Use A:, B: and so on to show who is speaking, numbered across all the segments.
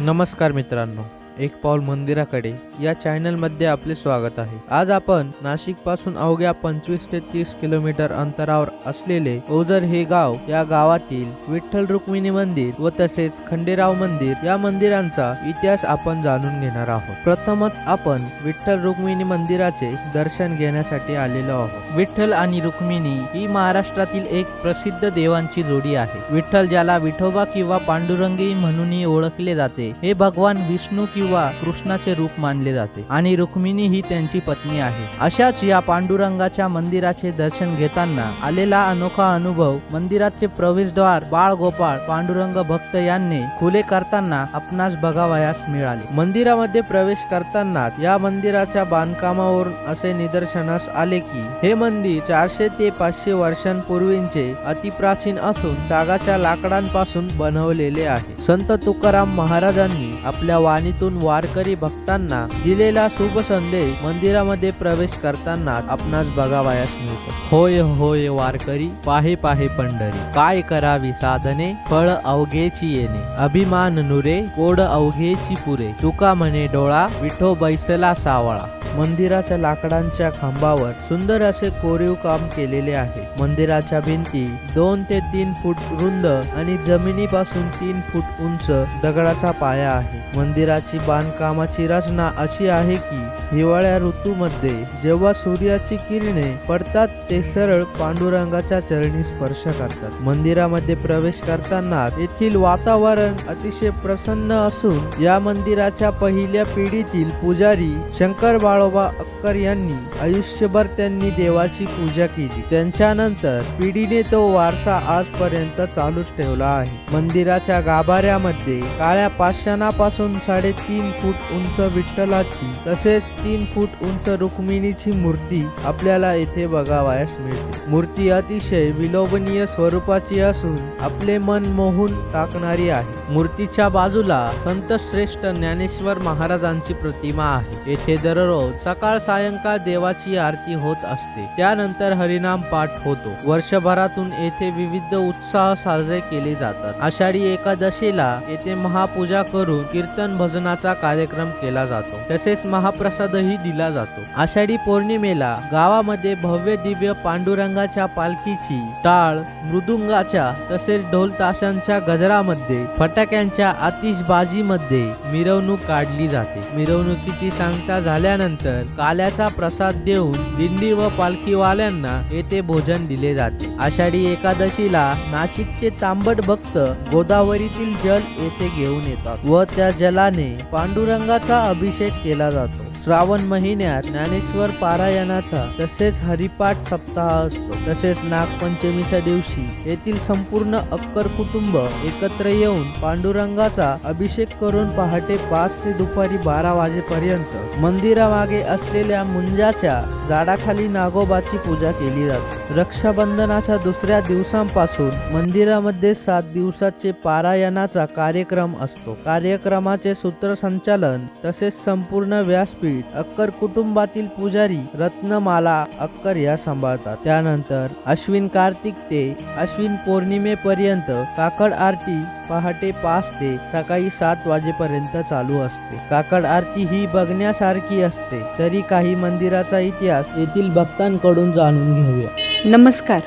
A: नमस्कार मित्रांनो. एक पाऊल मंदिराकडे या चॅनलमध्ये आपले स्वागत आहे. आज आपण नाशिकपासून अवघ्या पंचवीस ते तीस किलोमीटर अंतरावर असलेले ओझर हे गाव या गावातील विठ्ठल रुक्मिणी मंदिर व तसेच खंडेराव मंदिर या मंदिरांचा इतिहास आपण जाणून घेणार आहोत. प्रथमच आपण विठ्ठल रुक्मिणी मंदिराचे दर्शन घेण्यासाठी आलेलो आहोत. विठ्ठल आणि रुक्मिणी ही महाराष्ट्रातील एक प्रसिद्ध देवांची जोडी आहे. विठ्ठल ज्याला विठोबा किंवा पांडुरंगी म्हणूनही ओळखले जाते हे भगवान विष्णू किंवा कृष्णाचे रूप मानले जाते. आणि रुक्मिणी ही त्यांची पत्नी आहे. अशाच या पांडुरंगाच्या मंदिराचे दर्शन घेताना आलेला अनोखा अनुभव मंदिराचे प्रवेशद्वार बाळ गोपाळ पांडुरंग भक्त यांनी खुले करताना आपणास बघावयास मिळाले. मंदिरामध्ये प्रवेश करताना या मंदिराच्या बांधकामावरून असे निदर्शनास आले की हे मंदिर चारशे ते पाचशे वर्षांपूर्वींचे अतिप्राचीन असून सागाच्या लाकडांपासून बनवलेले आहे. संत तुकाराम महाराजांनी आपल्या वाणीतून वारकरी भक्तांना दिलेला शुभ संदेश मंदिरामध्ये प्रवेश करताना आपणास बघावयास मिळतो. होय होय वारकरी पाहे पाहे पंढरी. काय करावी साधने? फळ अवघेची येणे. अभिमान नुरे कोड अवघेची पुरे. तुका म्हणे डोळा विठो बैसला सावळा. मंदिराच्या लाकडांच्या खांबावर सुंदर असे कोरीव काम केलेले आहे. मंदिराच्या भिंती दोन ते तीन फूट रुंद आणि जमिनीपासून तीन फूट उंच दगडाचा पाया आहे. मंदिराची बांधकामाची रचना अशी आहे की हिवाळ्या ऋतूमध्ये जेव्हा सूर्याची किरणे पडतात ते सरळ पांडुरंगाच्या चरणी स्पर्श करतात. मंदिरामध्ये प्रवेश करताना येथील वातावरण अतिशय प्रसन्न असून या मंदिराच्या पहिल्या पिढीतील पुजारी शंकर बाळ काळोबा अक्कर यांनी आयुष्यभर त्यांनी देवाची पूजा केली. त्यांच्यानंतर पिढीने तो वारसा आजपर्यंत चालूच ठेवला आहे. मंदिराच्या गाभाऱ्यामध्ये काळ्या पाषाणापासून साडेतीन फूट उंच विठ्ठलाची तसेच तीन फूट उंच रुक्मिणीची मूर्ती आपल्याला येथे बघावयास मिळते. मूर्ती अतिशय विलोभनीय स्वरूपाची असून आपले मन मोहून टाकणारी आहे. मूर्तीच्या बाजूला संत श्रेष्ठ ज्ञानेश्वर महाराजांची प्रतिमा आहे. येथे दररोज सकाळ सायंकाळ देवाची आरती होत असते. त्यानंतर हरिनाम पाठ होतो. वर्षभरातून येथे विविध उत्साह साजरे केले जातात. आषाढी एकादशीला येथे महापूजा करून कीर्तन भजनाचा कार्यक्रम केला जातो. तसेच महाप्रसादही दिला जातो. आषाढी पौर्णिमेला गावामध्ये भव्य दिव्य पांडुरंगाच्या पालखीची टाळ मृदुंगाच्या तसेच ढोल ताशांच्या गजरामध्ये फटाक्यांच्या आतिषबाजीमध्ये मिरवणूक काढली जाते. मिरवणुकीची सांगता झाल्यानंतर काल्याचा प्रसाद देऊन दिंडी व पालखीवाल्यांना येथे भोजन दिले जाते. आषाढी एकादशीला नाशिकचे तांबट भक्त गोदावरीतील जल येथे घेऊन येतात व त्या जलाने पांडुरंगाचा अभिषेक केला जातो. श्रावण महिन्यात ज्ञानेश्वर पारायणाचा तसेच हरिपाठ सप्ताह असतो. तसेच नागपंचमीच्या दिवशी येथील संपूर्ण अक्कर कुटुंब एकत्र येऊन पांडुरंगाचा अभिषेक करून पहाटे पाच ते दुपारी बारा वाजेपर्यंत मंदिरामागे असलेल्या मुंजाच्या झाडाखाली नागोबाची पूजा केली जाते. रक्षाबंधनाच्या दुसऱ्या दिवसांपासून मंदिरामध्ये सात दिवसाचे पारायणाचा कार्यक्रम असतो. कार्यक्रमाचे सूत्रसंचालन तसेच संपूर्ण व्यासपीठ अक्कर कुटुंबातील पुजारी रत्नमाला अक्कर या सांभाळतात. त्यानंतर अश्विन कार्तिक ते अश्विन पौर्णिमेपर्यंत काकड आरती पहाटे पाच ते सकाळी सात वाजेपर्यंत चालू असते. काकड आरती ही बघण्यासारखी असते. तरी काही मंदिराचा इतिहास येथील भक्तांकडून जाणून घेऊया.
B: नमस्कार.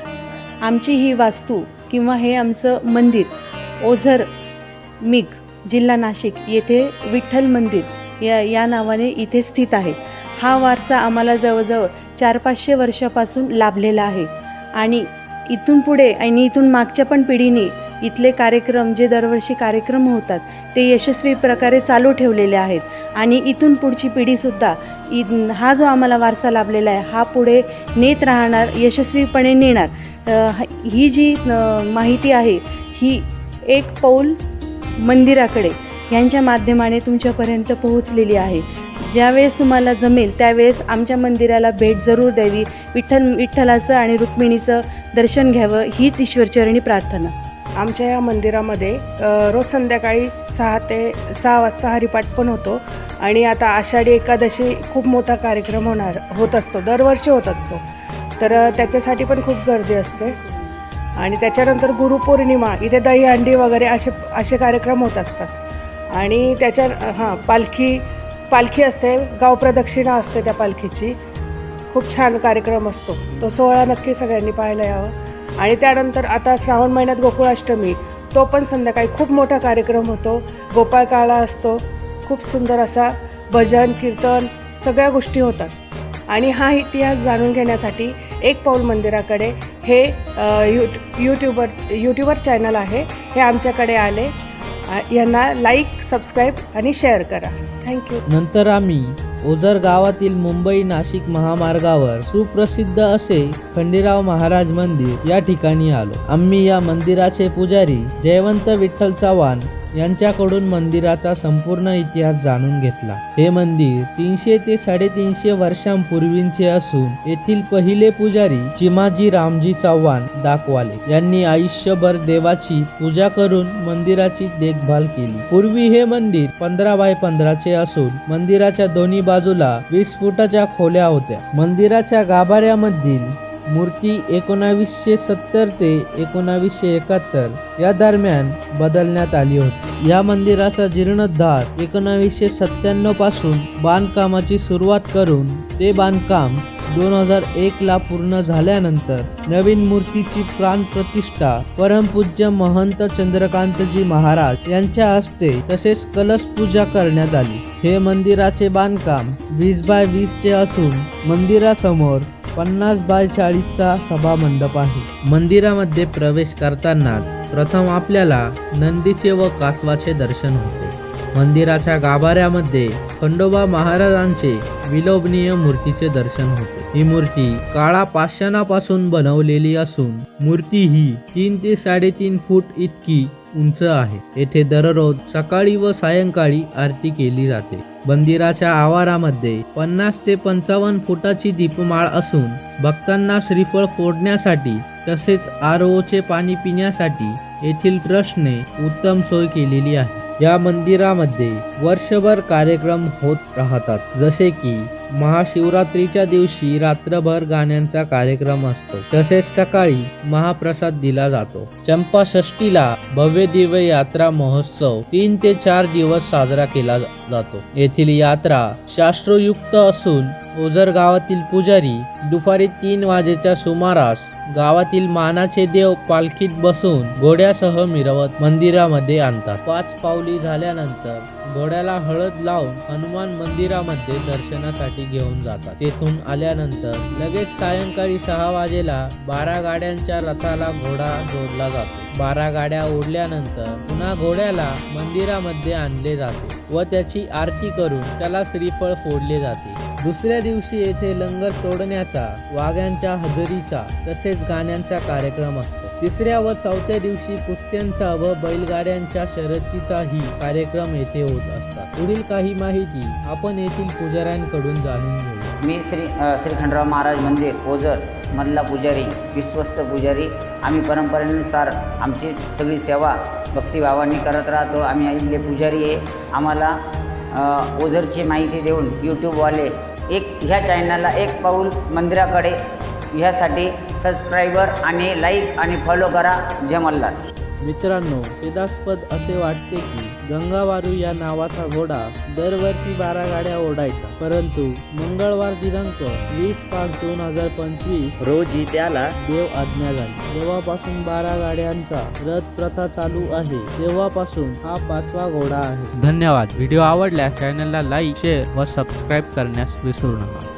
B: आमची ही वास्तू किंवा हे आमचं मंदिर ओझर मिग जिल्हा नाशिक येथे विठ्ठल मंदिर या या नावाने इथे स्थित आहे. हा वारसा आम्हाला जवळजवळ चार पाचशे वर्षापासून लाभलेला आहे. आणि इथून पुढे आणि इथून मागच्या पण पिढीने इथले कार्यक्रम जे दरवर्षी कार्यक्रम होतात ते यशस्वी प्रकारे चालू ठेवलेले आहेत. आणि इथून पुढची पिढीसुद्धा इ हा जो आम्हाला वारसा लाभलेला आहे हा पुढे नेत राहणार यशस्वीपणे नेणार. ह- ही जी माहिती आहे ही एक पाऊल मंदिराकडे यांच्या माध्यमाने तुमच्यापर्यंत पोहोचलेली आहे. ज्यावेळेस तुम्हाला जमेल त्यावेळेस आमच्या मंदिराला भेट जरूर द्यावी. विठ्ठल विठ्ठलाचं आणि रुक्मिणीचं दर्शन घ्यावं हीच ईश्वरचरणी प्रार्थना.
C: आमच्या या मंदिरामध्ये रोज संध्याकाळी सहा ते सहा वाजता हरिपाठ पण होतो. आणि आता आषाढी एकादशी खूप मोठा कार्यक्रम होणार होत असतो. दरवर्षी होत असतो. तर त्याच्यासाठी पण खूप गर्दी असते. आणि त्याच्यानंतर गुरुपौर्णिमा इथे दहीहंडी वगैरे असे असे कार्यक्रम होत असतात. आणि त्याच्या हां पालखी पालखी असते. गाव प्रदक्षिणा असते त्या पालखीची. खूप छान कार्यक्रम असतो. तो सोहळा नक्की सगळ्यांनी पाहायला यावं. आणि त्यानंतर आता श्रावण महिन्यात गोकुळाष्टमी तो पण संध्याकाळी खूप मोठा कार्यक्रम होतो. गोपाळकाळा असतो खूप सुंदर असा भजन कीर्तन सगळ्या गोष्टी होतात. आणि हा इतिहास जाणून घेण्यासाठी एक पाऊल मंदिराकडे हे यू यूट्यूबर यूट्यूबर चॅनल आहे. हे आमच्याकडे आले. यांना लाईक सबस्क्राईब आणि शेअर करा. Thank you.
A: नंतर आम्ही ओझर गावातील मुंबई नाशिक महामार्गावर सुप्रसिद्ध असे खंडेराव महाराज मंदिर या ठिकाणी आलो. आम्ही या मंदिराचे पुजारी जयवंत विठ्ठल चव्हाण यांच्याकडून मंदिराचा संपूर्ण इतिहास जाणून घेतला. हे मंदिर तीनशे ते साडेतीनशे वर्षांपूर्वींचे असून येथील पहिले पुजारी चिमाजी रामजी चव्हाण दाखवाले. यांनी आयुष्यभर देवाची पूजा करून मंदिराची देखभाल केली. पूर्वी हे मंदिर पंधरा बाय पंधराचे असून मंदिराच्या दोन्ही बाजूला वीस फुटाच्या खोल्या होत्या. मंदिराच्या गाभाऱ्यामधील मूर्ती एकोणावीसशे सत्तर ते एकोणावीसशे एकाहत्तर या दरम्यान बदलण्यात आली होती. या मंदिराचा जीर्णोद्धार एकोणावीसशे सत्त्याण्णवपासून बांधकामाची सुरुवात करून ते बांधकाम दोन हजार एक ला पूर्ण झाल्यानंतर नवीन मूर्तीची प्राण प्रतिष्ठा परमपूज्य महंत चंद्रकांतजी महाराज यांच्या हस्ते तसेच कलश पूजा करण्यात आली. हे मंदिराचे बांधकाम वीस बाय वीस चे असून मंदिरासमोर पन्नास बाय चाळीसचा सभा मंडप आहे. मंदिरामध्ये प्रवेश करताना प्रथम आपल्याला नंदीचे व कासवाचे दर्शन होते. मंदिराच्या गाभाऱ्यामध्ये खंडोबा महाराजांचे विलोभनीय मूर्तीचे दर्शन होते. ही मूर्ती काळा पाषाणापासून बनवलेली असून मूर्ती ही तीन ते साडेतीन फूट इतकी उंच आहे. येथे दररोज सकाळी व सायंकाळी आरती केली जाते. मंदिराच्या आवारामध्ये पन्नास ते पंचावन्न फुटाची दीपमाळ असून भक्तांना श्रीफळ फोडण्यासाठी तसेच आर चे पाणी पिण्यासाठी येथील ट्रस्टने उत्तम सोय केलेली आहे. या मंदिरामध्ये वर्षभर कार्यक्रम होत राहतात. जसे की महाशिवरात्रीच्या दिवशी रात्रभर गाण्यांचा कार्यक्रम असतो. तसेच सकाळी महाप्रसाद दिला जातो. चंपा षष्टीला भव्य दिव्य यात्रा महोत्सव तीन ते चार दिवस साजरा केला जातो. येथील यात्रा शास्त्रयुक्त असून ओझर गावातील पुजारी दुपारी तीन वाजेच्या सुमारास गावातील मानाचे देव पालखीत बसून घोड्यासह मिरवत मंदिरामध्ये आणतात. पाच पावली झाल्यानंतर घोड्याला हळद लावून हनुमान मंदिरामध्ये दर्शनासाठी घेऊन जातात. तेथून आल्यानंतर लगेच सायंकाळी सहा वाजेला बारा गाड्यांच्या रथाला घोडा जोडला जातो. बारा गाड्या ओढल्यानंतर पुन्हा घोड्याला मंदिरामध्ये आणले जाते व त्याची आरती करून त्याला श्रीफळ फोडले जाते. दुसऱ्या दिवशी येथे लंगर तोडण्याचा वाघ्यांच्या हजेरीचा तसेच गाण्यांचा कार्यक्रम असतो. तिसऱ्या व चौथ्या दिवशी कुस्त्यांचा व बैलगाड्यांच्या शर्यतीचाही कार्यक्रम येथे होत असतात. पुढील काही माहिती आपण येथील पुजाऱ्यांकडून जाणून घेऊ.
D: मी श्री श्रीखंडराव श्री खंडराव महाराज म्हणजे मंदिर ओझर मधला पुजारी विश्वस्त पुजारी. आम्ही परंपरेनुसार आमची सगळी सेवा भक्तिभावाने करत राहतो. आम्ही इथले पुजारी आहे. आम्हाला ओझरची माहिती देऊन यूट्यूबवाले एक ह्या चॅनलला एक पाऊल मंदिराकडे. ह्यासाठी सबस्क्रायबर आणि लाईक आणि फॉलो करा. जय मल्हार.
A: मित्रांनो वेदास्पद असे वाटते की गंगावारू या नावाचा घोडा दरवर्षी बारा गाड्या ओढायचा. परंतु मंगळवार दिनांक वीस पाच दोन हजार पंचवीस रोजी त्याला देव आज्ञा झाली. तेव्हापासून बारा गाड्यांचा रथ प्रथा चालू आहे तेव्हापासून हा पाचवा घोडा आहे. धन्यवाद. व्हिडिओ आवडल्यास चॅनलला लाईक शेअर व सबस्क्राईब करण्यास विसरू नका.